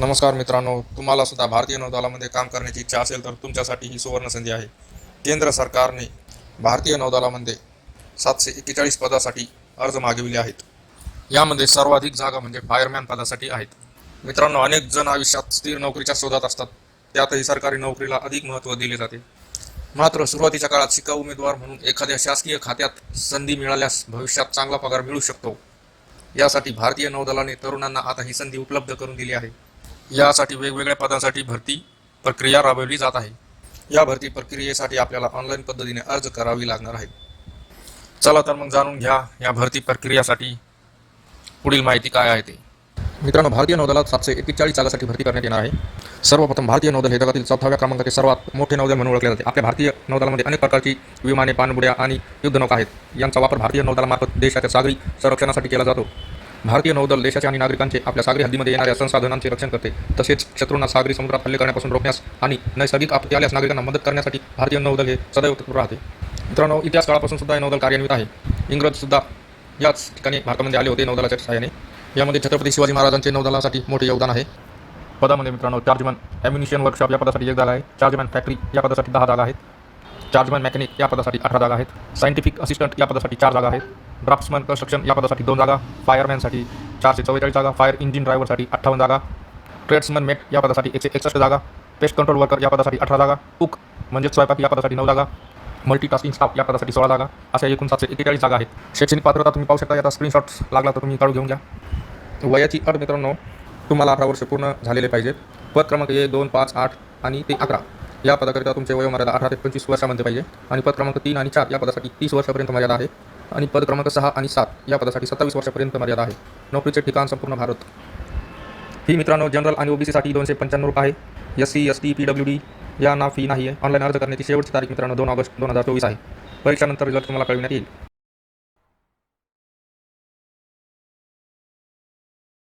नमस्कार मित्रांनो तुम्हाला सुद्धा भारतीय नौदलामध्ये काम करण्याची इच्छा असेल तर तुमच्यासाठी ही सुवर्ण संधी आहे. केंद्र सरकारने भारतीय नौदलामध्ये सातशे एक्केचाळीस पदासाठी अर्ज मागविले आहेत. यामध्ये सर्वाधिक जागा म्हणजे फायरमॅन पदासाठी आहेत. मित्रांनो अनेक जण आयुष्यात स्थिर नोकरीच्या शोधात असतात. त्यातही सरकारी नोकरीला अधिक महत्त्व दिले जाते. मात्र सुरुवातीच्या काळात शिका उमेदवार म्हणून एखाद्या शासकीय खात्यात संधी मिळाल्यास भविष्यात चांगला पगार मिळू शकतो. यासाठी भारतीय नौदलाने तरुणांना आता ही संधी उपलब्ध करून दिली आहे. यासाठी वेगवेगळ्या पदांसाठी भरती प्रक्रिया राबवली जात आहे. या भरती प्रक्रियेसाठी आपल्याला ऑनलाईन पद्धतीने अर्ज करावी लागणार आहे. चला तर मग जाणून घ्या या भरती प्रक्रियासाठी पुढील माहिती काय आहे ते. मित्रांनो भारतीय नौदलात सातशे एकेचाळीस जागासाठी भरती करण्यात येणार आहे. सर्वप्रथम भारतीय नौदल हे जगातील चौथाव्या क्रमांकाचे सर्वात मोठे नौदल म्हणून ओळखले जाते. आपल्या भारतीय नौदलामध्ये अनेक प्रकारची विमाने पाणबुड्या आणि युद्धनौका आहेत. यांचा वापर भारतीय नौदलामार्फत देशाच्या सागरी संरक्षणासाठी केला जातो. भारतीय नौदल देशाचे आणि नागरिकांचे आपल्या सागरी हद्दीमध्ये येणाऱ्या संसाधनांचे रक्षण करते. तसेच शत्रूंना सागरी समुद्रात हल्ले करण्यापासून रोखण्यास आणि नैसर्गिक आपत्ती आल्यास नागरिकांना मदत करण्यासाठी भारतीय नौदल हे सदैव तत्पर राहते. मित्रांनो इतिहास काळापासून सुद्धा हे नौदल कार्यान्वित आहे. इंग्रज सुद्धा याच ठिकाणी भारतामध्ये आले होते नौदलाच्या सहाय्याने. यामध्ये छत्रपती शिवाजी महाराजांचे नौदलासाठी मोठे योगदान आहे. पदामध्ये मित्रांनो चार्जमन ॲम्युनिशन वर्कशॉप या पदासाठी एक जागा आहे. चार्जमॅन फॅक्टरी या पदासाठी दहा जागा आहेत. चार्जमॅन मेकॅनिक या पदासाठी अठरा जागा आहेत. सायंटिफिक असिस्टंट या पदासाठी चार जागा आहेत. ड्राफ्ट्समन कन्स्ट्रक्शन या पदासाठी दोन जागा. फायरमॅनसाठी चारशे चव्वेचाळीस जागा. फायर इंजिन ड्रायव्हरसाठी अठ्ठावन्न जागा. ट्रेड्समन मेट या पदासाठी एकशे एकसष्ट जागा. पेस्ट कंट्रोल वर्कर या पदासाठी अठरा जागा. कुक म्हणजेच स्वयंपाक या पदासाठी नऊ जागा. मल्टीटास्किंग स्टाफ या पदासाठी सोळा जागा. अशा एकूण सातशे एकेचाळीस जागा आहेत. शैक्षणिक पात्रता तुम्ही पाहू शकता. याचा स्क्रीनशॉट्स लागला तर तुम्ही काढून घेऊन घ्या. वयाची अट मित्रांनो तुम्हाला अठरा वर्ष पूर्ण झालेले पाहिजेत. पद क्रमांक एक दोन पाच आठ आणि ते अकरा. या पदाकरिता तुमचे वयोमर्यादा अठरा ते पंचवीस वर्षामध्ये पाहिजे. आणि पद क्रमांक तीन आणि चार या पदासाठी तीस वर्षापर्यंत मर्यादा आहे. आणि पद क्रमांक सहा आणि सात या पदासाठी सत्तावीस वर्षापर्यंत मर्यादा आहे. नोकरीचे ठिकाण संपूर्ण भारत. फी मित्रांनो जनरल आणि ओबीसीसाठी दोनशे पंच्याण्णव रुपये आहे. S C S T P W D या ना फी नाही आहे ऑनलाईन अर्ज करण्याची शेवटची तारीख मित्रांनो दोन ऑगस्ट दोन हजार चोवीस आहे. परीक्षानंतर रिझल्ट तुम्हाला कळविण्यात येईल.